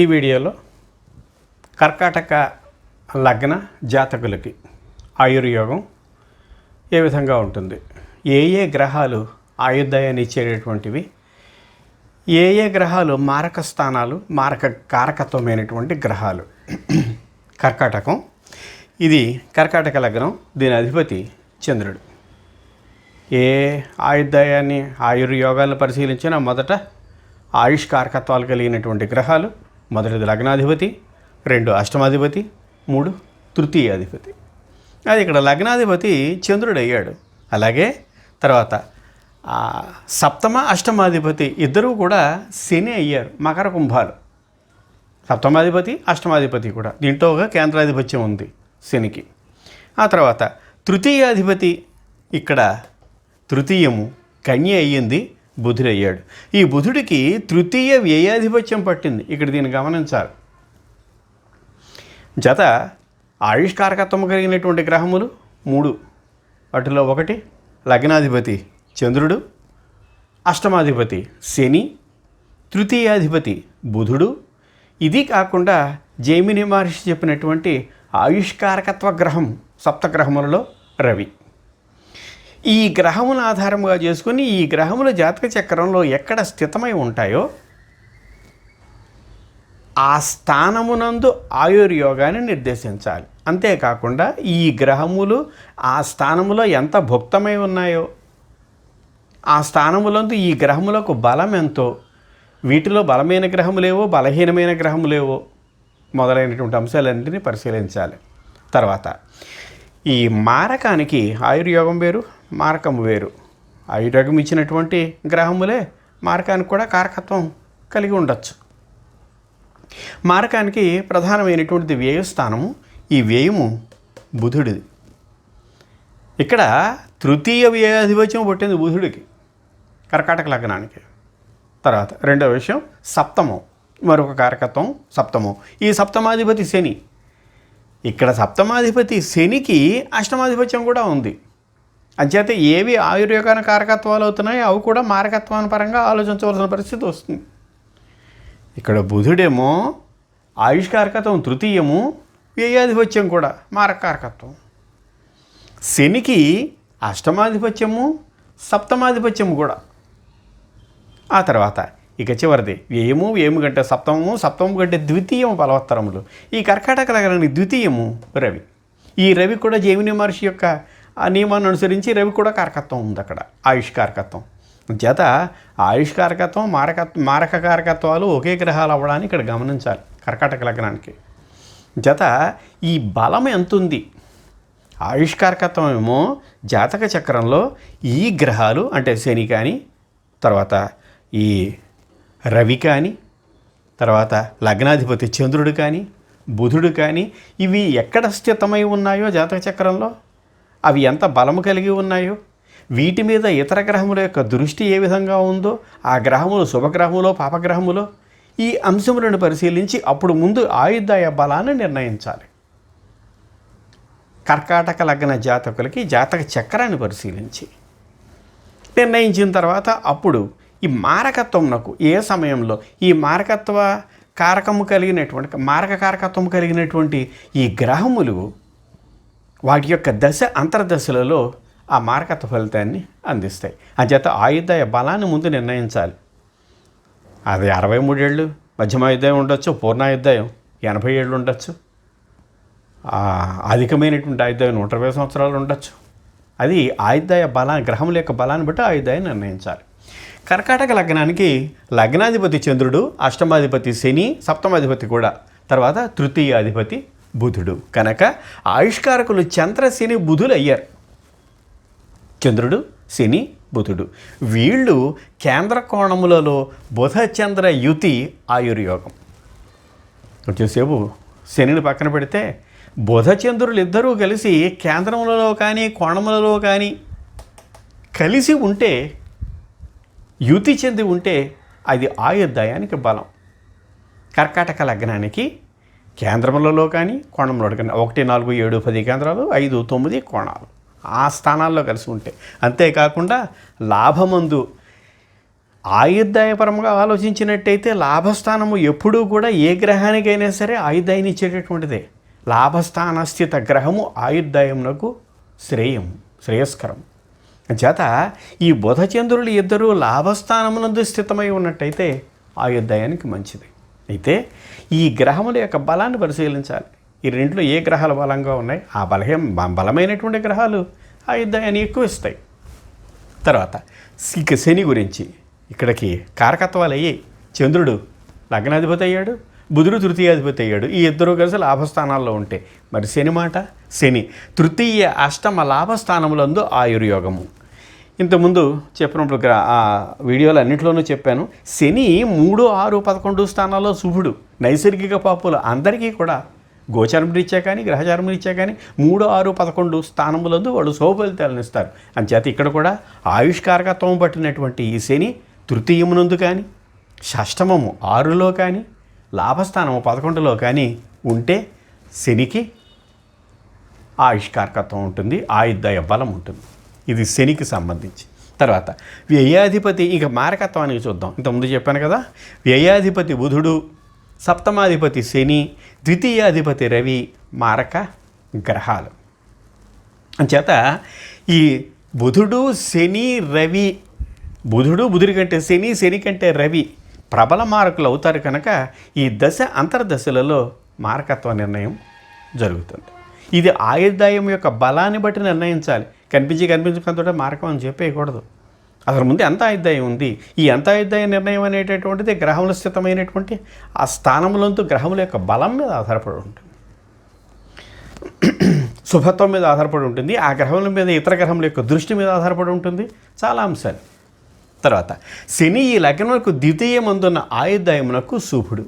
ఈ వీడియోలో కర్కాటక లగ్న జాతకులకి ఆయుర్యోగం ఏ విధంగా ఉంటుంది? ఏ ఏ గ్రహాలు ఆయుర్దాయాన్ని ఇచ్చేటటువంటివి ఏ ఏ గ్రహాలు మారక స్థానాలు మారక కారకత్వమైనటువంటి గ్రహాలు? కర్కాటకం. ఇది కర్కాటక లగ్నం దీని అధిపతి చంద్రుడు. ఏ ఆయుర్దాయాన్ని ఆయుర్యోగాలను పరిశీలించినా మొదట ఆయుష్ కారకత్వాలు కలిగినటువంటి గ్రహాలు మొదటిది లగ్నాధిపతి రెండు అష్టమాధిపతి మూడు తృతీయాధిపతి. అది ఇక్కడ లగ్నాధిపతి చంద్రుడు అయ్యాడు అలాగే తర్వాత సప్తమ అష్టమాధిపతి ఇద్దరూ కూడా శని అయ్యారు మకర కుంభాలు. సప్తమాధిపతి అష్టమాధిపతి కూడా. దీంట్లో ఒక కేంద్రాధిపత్యం ఉంది శనికి. ఆ తర్వాత తృతీయాధిపతి ఇక్కడ తృతీయము కన్య అయ్యింది బుధుడయ్యాడు. ఈ బుధుడికి తృతీయ వ్యయాధిపత్యం పట్టింది. ఇక్కడ దీన్ని గమనించాలి. జత ఆయుష్కారకత్వం కలిగినటువంటి గ్రహములు మూడు. వాటిలో ఒకటి లగ్నాధిపతి చంద్రుడు అష్టమాధిపతి శని తృతీయాధిపతి బుధుడు. ఇది కాకుండా జైమిని మహర్షి చెప్పినటువంటి ఆయుష్కారకత్వ గ్రహం సప్తగ్రహములలో రవి. ఈ గ్రహములను ఆధారంగా చేసుకుని ఈ గ్రహముల జాతక చక్రంలో ఎక్కడ స్థితమై ఉంటాయో ఆ స్థానమునందు ఆయుర్యోగాన్ని నిర్దేశించాలి. అంతేకాకుండా ఈ గ్రహములు ఆ స్థానములో ఎంత భుక్తమై ఉన్నాయో ఆ స్థానములందు ఈ గ్రహములకు బలం ఎంతో వీటిలో బలమైన గ్రహములేవో బలహీనమైన గ్రహములేవో మొదలైనటువంటి అంశాలన్నింటినీ పరిశీలించాలి. తర్వాత ఈ మారకానికి ఆయుర్యోగం వేరు మారకం వేరు. ఐరగం ఇచ్చినటువంటి గ్రహములే మారకానికి కూడా కారకత్వం కలిగి ఉండొచ్చు. మారకానికి ప్రధానమైనటువంటిది వ్యయస్థానము. ఈ వ్యయము బుధుడిది. ఇక్కడ తృతీయ వ్యయాధిపత్యం పుట్టింది బుధుడికి కర్కాటక లగ్నానికి. తర్వాత రెండవ విషయం సప్తమం మరొక కారకత్వం సప్తమం. ఈ సప్తమాధిపతి శని. ఇక్కడ సప్తమాధిపతి శనికి అష్టమాధిపత్యం కూడా ఉంది. అంచేత ఏవి ఆయుర్యోగాన కారకత్వాలు అవుతున్నాయో అవి కూడా మారకత్వాన్ని పరంగా ఆలోచించవలసిన పరిస్థితి వస్తుంది. ఇక్కడ బుధుడేమో ఆయుష్కారకత్వం తృతీయము వ్యయాధిపత్యం కూడా మారకారకత్వం శనికి అష్టమాధిపత్యము సప్తమాధిపత్యము కూడా. ఆ తర్వాత ఇక చివరిది వ్యయము వ్యయము కంటే సప్తమము సప్తమము కంటే ద్వితీయము బలవత్తరములు ఈ కర్కాటక లగ్నానికి ద్వితీయము రవి. ఈ రవి కూడా జైమిని మహర్షి యొక్క ఆ నియమాన్ని అనుసరించి రవి కూడా కారకత్వం ఉంది అక్కడ ఆయుష్ కారకత్వం చేత ఆయుష్ కారకత్వం మారక మారక కారకత్వాలు ఒకే గ్రహాలు అవ్వడాన్ని ఇక్కడ గమనించాలి కర్కాటక లగ్నానికి. జత ఈ బలం ఎంతుంది? ఆయుష్కారకత్వం ఏమో జాతక చక్రంలో ఈ గ్రహాలు అంటే శని కానీ తర్వాత ఈ రవి కానీ తర్వాత లగ్నాధిపతి చంద్రుడు కానీ బుధుడు కానీ ఇవి ఎక్కడ స్థితమై ఉన్నాయో జాతక చక్రంలో? అవి ఎంత బలము కలిగి ఉన్నాయో? వీటి మీద ఇతర గ్రహముల యొక్క దృష్టి ఏ విధంగా ఉందో? ఆ గ్రహములు శుభగ్రహములో పాపగ్రహములో? ఈ అంశములను పరిశీలించి అప్పుడు ముందు ఆయుధాయ బలాన్ని నిర్ణయించాలి. కర్కాటక లగ్న జాతకులకి జాతక చక్రాన్ని పరిశీలించి. నిర్ణయించిన తర్వాత అప్పుడు ఈ మారకత్వంనకు ఏ సమయంలో ఈ మారకత్వ కారకము కలిగినటువంటి మారక కారకత్వం కలిగినటువంటి ఈ గ్రహములు వాటి యొక్క దశ అంతర్దశలలో ఆ మారకత్వ ఫలితాన్ని అందిస్తాయి. అంచేత ఆయుధాయ బలాన్ని ముందు నిర్ణయించాలి. అది అరవై మూడేళ్ళు మధ్యమాయుద్ధాయం ఉండొచ్చు పూర్ణాయుద్ధాయం ఎనభై ఏళ్ళు ఉండొచ్చు. అధికమైనటువంటి ఆయుర్దాయం నూట ఇరవై సంవత్సరాలు ఉండొచ్చు. అది ఆయుధాయ బలాన్ని గ్రహముల యొక్క బలాన్ని బట్టి ఆయుర్దాయం నిర్ణయించాలి. కర్కాటక లగ్నానికి లగ్నాధిపతి చంద్రుడు అష్టమాధిపతి శని సప్తమాధిపతి కూడా తర్వాత తృతీయాధిపతి బుధుడు. కనుక ఆవిష్కారకులు చంద్ర శని బుధులు అయ్యారు. చంద్రుడు శని బుధుడు. వీళ్ళు కేంద్ర కోణములలో బుధ చంద్ర యుతి ఆయుర్యోగం. వచ్చేసేపు శనిని పక్కన పెడితే బుధ చంద్రులు ఇద్దరూ కలిసి కేంద్రములలో కానీ కోణములలో కానీ కలిసి ఉంటే యుతి చెంది ఉంటే అది ఆయుర్దాయానికి బలం. కర్కాటక లగ్నానికి కేంద్రములలో కానీ కోణంలో కానీ ఒకటి నాలుగు ఏడు పది కేంద్రాలు ఐదు తొమ్మిది కోణాలు ఆ స్థానాల్లో కలిసి ఉంటాయి అంతేకాకుండా లాభమందు ఆయుర్దాయపరంగా ఆలోచించినట్టయితే లాభస్థానము ఎప్పుడూ కూడా ఏ గ్రహానికైనా సరే ఆయుర్దాయాన్ని ఇచ్చేటటువంటిదే. లాభస్థాన స్థిత గ్రహము ఆయుర్దాయమునకు శ్రేయం శ్రేయస్కరం. చేత ఈ బుధచంద్రులు ఇద్దరూ లాభస్థానమునందు స్థితమై ఉన్నట్టయితే ఆయుర్దాయానికి మంచిది. అయితే ఈ గ్రహముల యొక్క బలాన్ని పరిశీలించాలి. ఈ రెంట్లో ఏ గ్రహాలు బలంగా ఉన్నాయి? ఆ బలహీన బలమైనటువంటి గ్రహాలు ఆ ఆయుర్దాయాన్ని ఎక్కువ ఇస్తాయి. తర్వాత ఇక శని గురించి ఇక్కడికి కారకత్వాలు అయ్యాయి. చంద్రుడు లగ్నాధిపతి అయ్యాడు బుధుడు తృతీయాధిపతి అయ్యాడు. ఈ ఇద్దరు కలిసి లాభస్థానాల్లో ఉంటే మరి శని మాట? శని తృతీయ అష్టమ లాభస్థానములందు ఆయుర్యోగము. ఇంతకుముందు చెప్పినప్పుడు గ్రా ఆ వీడియోలు అన్నింటిలోనూ చెప్పాను శని మూడు ఆరు పదకొండు స్థానాల్లో శుభుడు నైసర్గిక పాపులు అందరికీ కూడా గోచారం రీత్యా కానీ గ్రహచారం రీత్యా కానీ మూడు ఆరు పదకొండు స్థానములందు వాళ్ళు శుభ ఫలితాలను ఇస్తారు. అంచేత ఇక్కడ కూడా ఆయుష్కారకత్వం పట్టినటువంటి ఈ శని తృతీయమునందు కానీ షష్టమము ఆరులో కానీ లాభస్థానము పదకొండులో కానీ ఉంటే శనికి ఆయుష్కారకత్వం ఉంటుంది ఆయుర్దాయ బలం ఉంటుంది. ఇది శనికి సంబంధించి. తర్వాత వ్యయాధిపతి ఇక మారకత్వానికి చూద్దాం. ఇంతకుముందు చెప్పాను కదా వ్యయాధిపతి బుధుడు సప్తమాధిపతి శని ద్వితీయాధిపతి రవి మారక గ్రహాలు. అంచేత ఈ బుధుడు శని రవి బుధుడు బుధుడి కంటే శని శని కంటే రవి ప్రబల మారకులు అవుతారు కనుక ఈ దశ అంతర్దశలలో మారకత్వ నిర్ణయం జరుగుతుంది. ఇది ఆయుర్దాయం యొక్క బలాన్ని బట్టి నిర్ణయించాలి. కనిపించి కనిపించకంతో మార్గం అని చెప్పేయకూడదు. అసలు ముందు ఎంత ఆయుర్దాయం ఉంది? ఈ ఎంత ఆయుర్దాయ నిర్ణయం అనేటటువంటిది గ్రహముల స్థితమైనటువంటి ఆ స్థానములందు గ్రహముల యొక్క బలం మీద ఆధారపడి ఉంటుంది. శుభత్వం మీద ఆధారపడి ఉంటుంది. ఆ గ్రహముల మీద ఇతర గ్రహముల యొక్క దృష్టి మీద ఆధారపడి ఉంటుంది. చాలా అంశాలు. తర్వాత శని ఈ లగ్నములకు ద్వితీయమందున్న ఆయుర్దాయమునకు శుభుడు.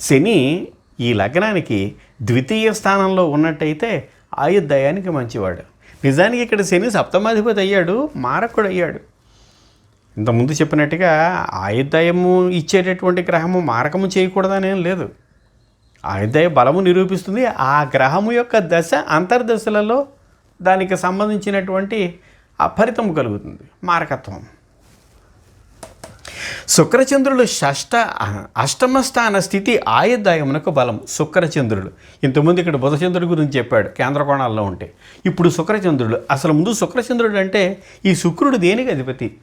శని ఈ లగ్నానికి ద్వితీయ స్థానంలో ఉన్నట్టయితే ఆయుర్దయానికి మంచివాడు. నిజానికి ఇక్కడ శని సప్తమాధిపతి అయ్యాడు మారకుడు అయ్యాడు. ఇంతకుముందు చెప్పినట్టుగా ఆయుర్దయము ఇచ్చేటటువంటి గ్రహము మారకము చేయకూడదనేం లేదు. ఆయుర్దయ బలము నిరూపిస్తుంది. ఆ గ్రహము యొక్క దశ అంతర్దశలలో దానికి సంబంధించినటువంటి అఫలితం కలుగుతుంది మారకత్వం. శుక్రచంద్రుడు షష్ట అష్టమ స్థాన స్థితి ఆయుర్దాయమునకు బలం. శుక్రచంద్రుడు. ఇంతకుముందు ఇక్కడ బుధచంద్రుడి గురించి చెప్పాడు కేంద్ర కోణాల్లో ఉంటే. ఇప్పుడు శుక్రచంద్రుడు. అసలు ముందు శుక్రచంద్రుడు అంటే ఈ శుక్రుడు దేనికి అధిపతి?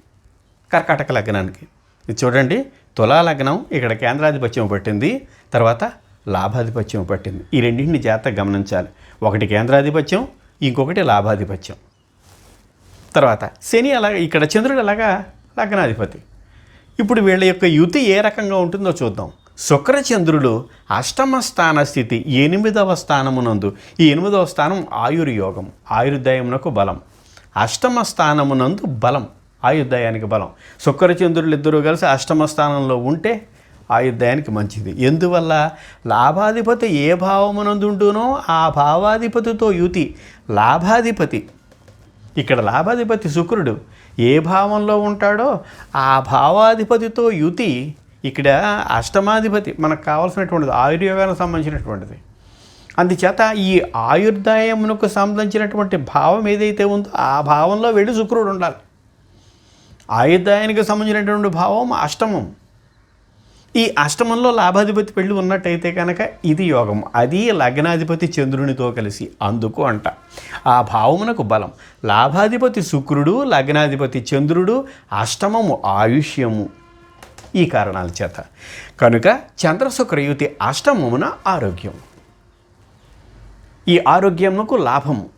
కర్కాటక లగ్నానికి. ఇది చూడండి తులా లగ్నం ఇక్కడ కేంద్రాధిపత్యం పట్టింది తర్వాత లాభాధిపత్యం పట్టింది. ఈ రెండింటిని జాగ్రత్తగా గమనించాలి. ఒకటి కేంద్రాధిపత్యం ఇంకొకటి లాభాధిపత్యం. తర్వాత శని అలాగా ఇక్కడ చంద్రుడు అలాగా లగ్నాధిపతి. ఇప్పుడు వీళ్ళ యొక్క యుతి ఏ రకంగా ఉంటుందో చూద్దాం. శుక్రచంద్రుడు అష్టమ స్థాన స్థితి ఎనిమిదవ స్థానమునందు ఈ ఎనిమిదవ స్థానం ఆయుర్యోగం ఆయుర్దాయమునకు బలం. అష్టమ స్థానమునందు బలం ఆయుర్దాయానికి బలం. శుక్రచంద్రులు ఇద్దరూ కలిసి అష్టమ స్థానంలో ఉంటే ఆయుర్దాయానికి మంచిది. ఎందువల్ల? లాభాధిపతి ఏ భావమునందు ఉంటునో ఆ భావాధిపతితో యుతి లాభాధిపతి ఇక్కడ లాభాధిపతి శుక్రుడు ఏ భావంలో ఉంటాడో ఆ భావాధిపతితో యుతి ఇక్కడ అష్టమాధిపతి మనకు కావాల్సినటువంటిది ఆయుర్యోగానికి సంబంధించినటువంటిది. అందుచేత ఈ ఆయుర్దాయమునకు సంబంధించినటువంటి భావం ఏదైతే ఉందో ఆ భావంలో వెళ్ళి శుక్రుడు ఉండాలి. ఆయుర్దాయానికి సంబంధించినటువంటి భావం అష్టమం. ఈ అష్టమంలో లాభాధిపతి పెళ్ళి ఉన్నట్టయితే కనుక ఇది యోగం. అది లగ్నాధిపతి చంద్రునితో కలిసి అందుకు అంట. ఆ భావమునకు బలం. లాభాధిపతి శుక్రుడు లగ్నాధిపతి చంద్రుడు అష్టమము ఆయుష్యము. ఈ కారణాల చేత. కనుక చంద్రశుక్రయుతి అష్టమమున ఆరోగ్యం. ఈ ఆరోగ్యమునకు లాభము.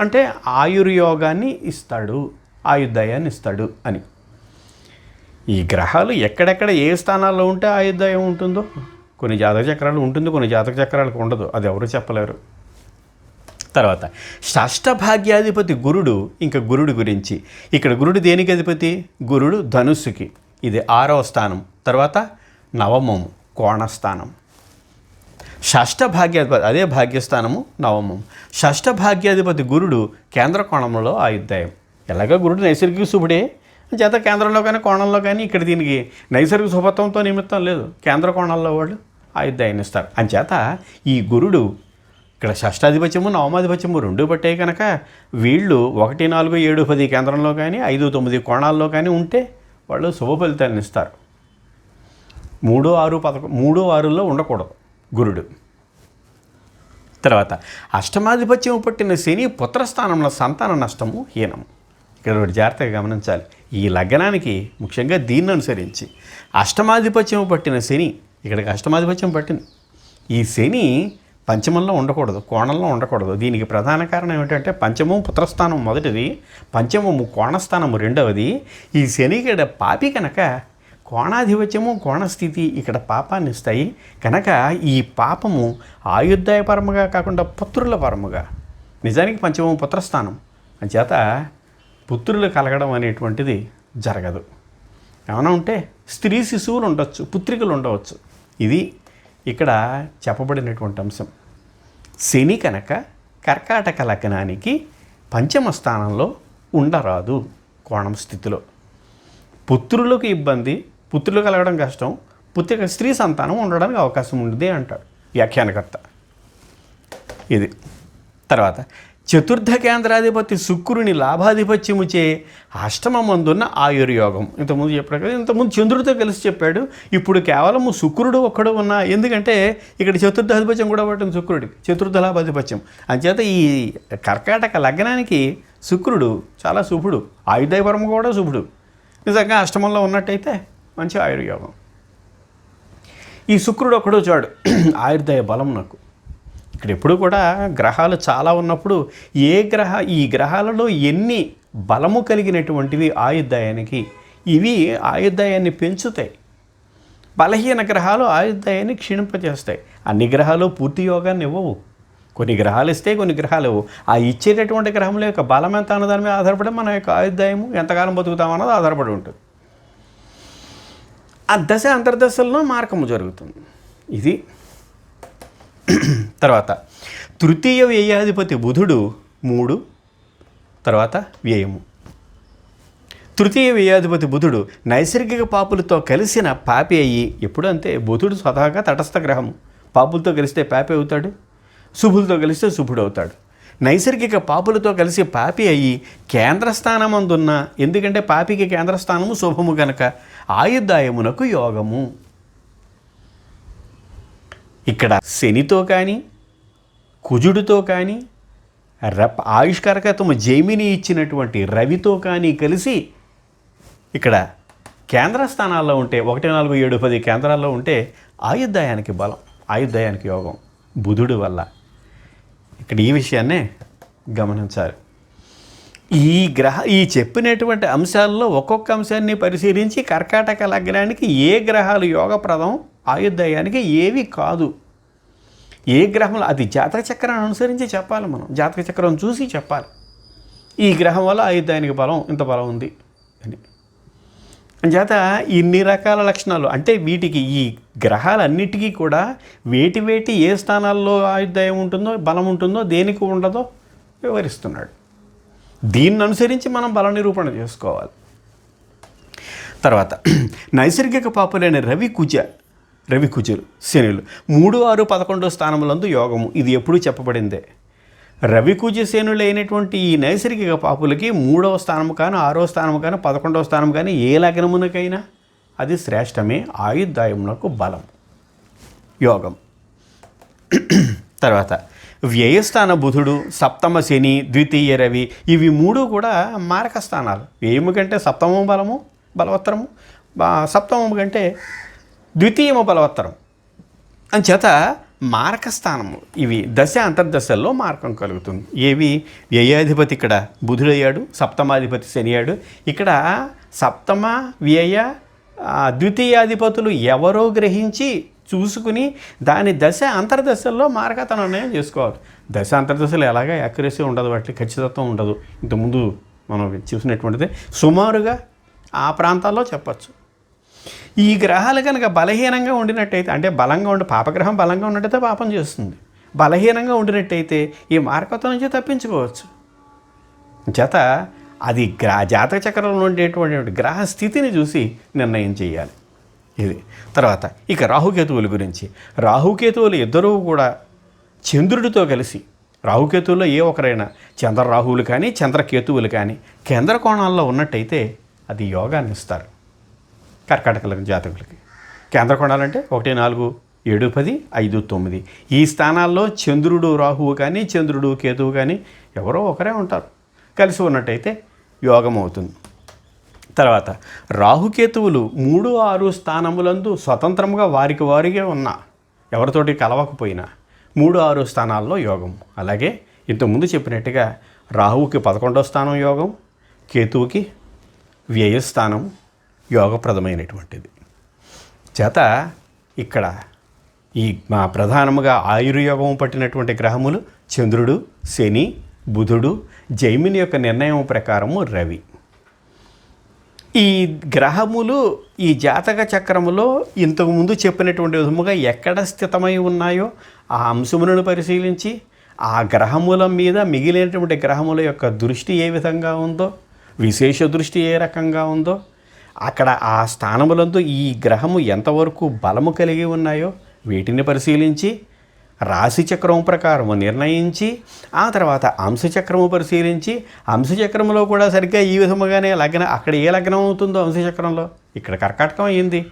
అంటే ఆయుర్యోగాన్ని ఇస్తాడు ఆయుర్దయాన్ని ఇస్తాడు అని. ఈ గ్రహాలు ఎక్కడెక్కడ ఏ స్థానాల్లో ఉంటే ఆయుర్దాయం ఉంటుందో? కొన్ని జాతక చక్రాలు ఉంటుంది కొన్ని జాతక చక్రాలకు ఉండదు. అది ఎవరు చెప్పలేరు. తర్వాత షష్టభాగ్యాధిపతి గురుడు ఇంకా గురుడు గురించి. ఇక్కడ గురుడు దేనికి అధిపతి? గురుడు ధనుస్సుకి. ఇది ఆరవ స్థానం. తర్వాత నవమము కోణస్థానం. షష్ఠ భాగ్యాధిపతి అదే భాగ్యస్థానము నవమం షష్ఠ భాగ్యాధిపతి గురుడు కేంద్ర కోణంలో ఆయుర్దాయం. ఎలాగ గురుడు నైసర్గిక శుభుడే? చేత కేంద్రంలో కానీ కోణంలో కానీ ఇక్కడ దీనికి నైసర్గిక సుభత్వంతో నిమిత్తం లేదు. కేంద్ర కోణంలో వాళ్ళు ఆయుర్దాయాన్ని ఇస్తారు. అంచేత ఈ గురుడు ఇక్కడ షష్టాధిపత్యము నవమాధిపత్యము రెండు పట్టే కనుక వీళ్ళు ఒకటి నాలుగు ఏడు పది కేంద్రంలో కానీ ఐదు తొమ్మిది కోణాల్లో కానీ ఉంటే వాళ్ళు శుభ ఫలితాలను ఇస్తారు. మూడో ఆరు పదకొ మూడో ఆరులో ఉండకూడదు గురుడు. తర్వాత అష్టమాధిపత్యం పట్టిన శని పుత్రస్థానంలో సంతాన నష్టము హీనము. ఇక్కడ ఒకటి జాగ్రత్తగా గమనించాలి. ఈ లగ్నానికి ముఖ్యంగా దీన్ని అనుసరించి అష్టమాధిపత్యం పట్టిన శని ఇక్కడికి అష్టమాధిపత్యం పట్టింది. ఈ శని పంచమంలో ఉండకూడదు కోణంలో ఉండకూడదు. దీనికి ప్రధాన కారణం ఏమిటంటే పంచమం పుత్రస్థానం మొదటిది పంచమము కోణస్థానము రెండవది ఈ శని ఇక్కడ పాపి కనుక కోణాధిపత్యము కోణస్థితి ఇక్కడ పాపాన్ని ఇస్తాయి. కనుక ఈ పాపము ఆయుర్దాయపరముగా కాకుండా పుత్రుల పరముగా నిజానికి పంచమం పుత్రస్థానం. అంచేత పుత్రులు కలగడం అనేటువంటిది జరగదు. ఏమైనా ఉంటే స్త్రీ శిశువులు ఉండొచ్చు పుత్రికలు ఉండవచ్చు. ఇది ఇక్కడ చెప్పబడినటువంటి అంశం. శని కనుక కర్కాటక లగ్నానికి పంచమ స్థానంలో ఉండరాదు కోణం స్థితిలో. పుత్రులకు ఇబ్బంది పుత్రులు కలగడం కష్టం పుత్రిక స్త్రీ సంతానం ఉండడానికి అవకాశం ఉంది అంటాడు వ్యాఖ్యానకర్త. ఇది. తర్వాత చతుర్థ కేంద్రాధిపతి శుక్రుని లాభాధిపత్యముచే అష్టమమందున్న ఆయుర్యోగం. ఇంతకుముందు చెప్పాడు కదా ఇంతకుముందు చంద్రుడితో కలిసి చెప్పాడు ఇప్పుడు కేవలం శుక్రుడు ఒక్కడు ఉన్న ఎందుకంటే ఇక్కడ చతుర్థాధిపత్యం కూడా పట్టింది శుక్రుడికి చతుర్థ లాభాధిపత్యం. అంచేత ఈ కర్కాటక లగ్నానికి శుక్రుడు చాలా శుభుడు ఆయుర్దయపరము కూడా శుభుడు. నిజంగా అష్టమంలో ఉన్నట్టయితే మంచి ఆయుర్యోగం. ఈ శుక్రుడు ఒకడు చాడు ఆయుర్దయ బలం నాకు. ఇక్కడ ఎప్పుడు కూడా గ్రహాలు చాలా ఉన్నప్పుడు ఏ గ్రహ ఈ గ్రహాలలో ఎన్ని బలము కలిగినటువంటివి ఆయుర్దాయానికి ఇవి ఆయుర్దాయాన్ని పెంచుతాయి. బలహీన గ్రహాలు ఆయుర్దాయాన్ని క్షీణింపజేస్తాయి. అన్ని గ్రహాలు పూర్తి యోగాన్ని ఇవ్వవు. కొన్ని గ్రహాలు ఇస్తే కొన్ని గ్రహాలు ఆ ఇచ్చేటటువంటి గ్రహముల యొక్క బలం ఎంత అన్న దాని మీద ఆధారపడి మన యొక్క ఆయుర్దాయము ఎంతకాలం బతుకుతామన్నది ఆధారపడి ఉంటుంది. ఆ దశ అంతర్దశల్లో మార్గము జరుగుతుంది. ఇది తర్వాత తృతీయ వ్యయాధిపతి బుధుడు మూడు తర్వాత వ్యయము. తృతీయ వ్యయాధిపతి బుధుడు నైసర్గిక పాపులతో కలిసిన పాపి అయ్యి ఎప్పుడు అంతే బుధుడు స్వతహాగా తటస్థ గ్రహము. పాపులతో కలిస్తే పాపి అవుతాడు శుభులతో కలిస్తే శుభుడు అవుతాడు. నైసర్గిక పాపులతో కలిసి పాపి అయ్యి కేంద్రస్థానమందున్న ఎందుకంటే పాపికి కేంద్రస్థానము శుభము గనక ఆయుర్దాయమునకు యోగము. ఇక్కడ శనితో కానీ కుజుడితో కానీ రప్ ఆయుష్కరకత్వము జైమిని ఇచ్చినటువంటి రవితో కానీ కలిసి ఇక్కడ కేంద్ర స్థానాల్లో ఉంటే ఒకటి నాలుగు ఏడు పది కేంద్రాల్లో ఉంటే ఆయుర్దాయానికి బలం ఆయుర్దాయానికి యోగం బుధుడు వల్ల. ఇక్కడ ఈ విషయాన్నే గమనించాలి. ఈ గ్రహ ఈ చెప్పినటువంటి అంశాల్లో ఒక్కొక్క అంశాన్ని పరిశీలించి కర్కాటక లగ్నానికి ఏ గ్రహాలు యోగప్రదం ఆయుర్దాయానికి ఏవి కాదు ఏ గ్రహంలో అది జాతక చక్రాన్ని అనుసరించి చెప్పాలి మనం. జాతక చక్రం చూసి చెప్పాలి. ఈ గ్రహం వల్ల ఆయుర్దాయానికి బలం ఇంత బలం ఉంది అని. అంచేత ఇన్ని రకాల లక్షణాలు అంటే వీటికి ఈ గ్రహాలన్నిటికీ కూడా వేటి వేటి ఏ స్థానాల్లో ఆయుర్దాయం ఉంటుందో బలం ఉంటుందో దేనికి ఉండదో వివరిస్తున్నాడు. దీన్ని అనుసరించి మనం బల నిరూపణ చేసుకోవాలి. తర్వాత నైసర్గిక పాపులైన రవి కుజ రవి కుజులు శనులు. మూడు ఆరు పదకొండో స్థానములందు యోగము. ఇది ఎప్పుడూ చెప్పబడిందే. రవి కుజ శనులు అయినటువంటి ఈ నైసర్గిక పాపులకి మూడవ స్థానము కానీ ఆరో స్థానము కానీ పదకొండవ స్థానం కానీ ఏ లగ్నమునకైనా అది శ్రేష్టమే ఆయుర్దాయమునకు బలం. యోగం. తర్వాత వ్యయస్థాన బుధుడు సప్తమ శని ద్వితీయ రవి ఇవి మూడు కూడా మారక స్థానాలు. వ్యయము కంటే సప్తమం బలము బలవత్తరము సప్తమం సప్తమము కంటే ద్వితీయము బలవత్తరం. అంచేత మారక స్థానము ఇవి దశ అంతర్దశల్లో మార్గం కలుగుతుంది. ఏవి? వ్యయాధిపతి ఇక్కడ బుధుడయ్యాడు సప్తమాధిపతి శనియాడు. ఇక్కడ సప్తమ వ్యయ ద్వితీయాధిపతులు ఎవరో గ్రహించి చూసుకుని దాని దశ అంతర్దశల్లో మార్గత నిర్ణయం చేసుకోవాలి. దశ అంతర్దశలు ఎలాగా యాక్యురసీ ఉండదు వాటికి ఖచ్చితత్వం ఉండదు. ఇంతకుముందు మనం చూసినటువంటిది. సుమారుగా ఆ ప్రాంతాల్లో చెప్పచ్చు. ఈ గ్రహాలు కనుక బలహీనంగా ఉండినట్టయితే అంటే బలంగా ఉండి పాపగ్రహం బలంగా ఉన్నట్టయితే పాపం చేస్తుంది. బలహీనంగా ఉండినట్టయితే ఈ మార్కత్వం నుంచి తప్పించుకోవచ్చు. జత అది గ్రా జాతక చక్రంలో ఉండేటువంటి గ్రహ స్థితిని చూసి నిర్ణయం చేయాలి. ఇది. తర్వాత ఇక రాహుకేతువుల గురించి. రాహుకేతువులు ఇద్దరూ కూడా చంద్రుడితో కలిసి రాహుకేతువుల్లో ఏ ఒకరైనా చంద్ర రాహువులు కానీ చంద్రకేతువులు కానీ కేంద్ర కోణాల్లో ఉన్నట్టయితే అది యోగాన్ని ఇస్తారు. కర్కాటక లగ్న జాతకులకి. కేంద్ర కొండాలంటే ఒకటి నాలుగు ఏడు పది ఐదు తొమ్మిది. ఈ స్థానాల్లో చంద్రుడు రాహువు కానీ చంద్రుడు కేతువు కానీ ఎవరో ఒకరే ఉంటారు. కలిసి ఉన్నట్టయితే యోగం అవుతుంది. తర్వాత రాహుకేతువులు మూడు ఆరు స్థానములందు స్వతంత్రంగా వారికి వారిగా ఉన్న ఎవరితోటి కలవకపోయినా మూడు ఆరు స్థానాల్లో యోగం. అలాగే ఇంతకుముందు చెప్పినట్టుగా రాహువుకి పదకొండో స్థానం యోగం కేతువుకి వ్యయస్థానం యోగప్రదమైనటువంటిది. చేత ఇక్కడ ఈ మా ప్రధానముగా ఆయుర్యోగం పట్టినటువంటి గ్రహములు చంద్రుడు శని బుధుడు జైమిని యొక్క నిర్ణయం ప్రకారము రవి. ఈ గ్రహములు ఈ జాతక చక్రములో ఇంతకుముందు చెప్పినటువంటి విధముగా ఎక్కడ స్థితమై ఉన్నాయో ఆ అంశములను పరిశీలించి ఆ గ్రహముల మీద మిగిలినటువంటి గ్రహముల యొక్క దృష్టి ఏ విధంగా ఉందో విశేష దృష్టి ఏ రకంగా ఉందో అక్కడ ఆ స్థానములందు ఈ గ్రహము ఎంతవరకు బలము కలిగి ఉన్నాయో వీటిని పరిశీలించి రాశిచక్రం ప్రకారము నిర్ణయించి ఆ తర్వాత అంశచక్రము పరిశీలించి అంశచక్రంలో కూడా సరిగ్గా ఈ విధముగానే లగ్న అక్కడ ఏ లగ్నం అవుతుందో అంశచక్రంలో ఇక్కడ కర్కాటకం అయింది.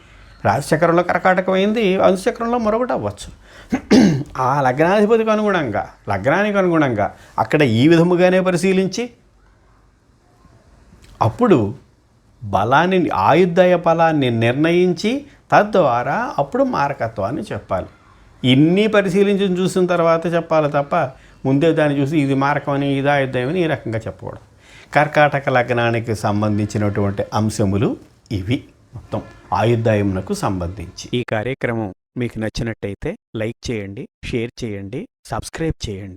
రాశిచక్రంలో కర్కాటకం అయింది అంశచక్రంలో మరొకటి అవ్వచ్చు. ఆ లగ్నాధిపతికి అనుగుణంగా లగ్నానికి అనుగుణంగా అక్కడ ఈ విధముగానే పరిశీలించి అప్పుడు బలాన్ని ఆయుర్దయ బలాన్ని నిర్ణయించి తద్వారా అప్పుడు మారకత్వాన్ని చెప్పాలి. ఇన్ని పరిశీలించి చూసిన తర్వాత చెప్పాలి తప్ప ముందే దాన్ని చూసి ఇది మారకం అని ఇది ఆయుర్దయం ఈ రకంగా చెప్పకూడదు. కర్కాటక లగ్నానికి సంబంధించినటువంటి అంశములు ఇవి మొత్తం ఆయుధాయమునకు సంబంధించి. ఈ కార్యక్రమం మీకు నచ్చినట్టయితే లైక్ చేయండి షేర్ చేయండి సబ్స్క్రైబ్ చేయండి.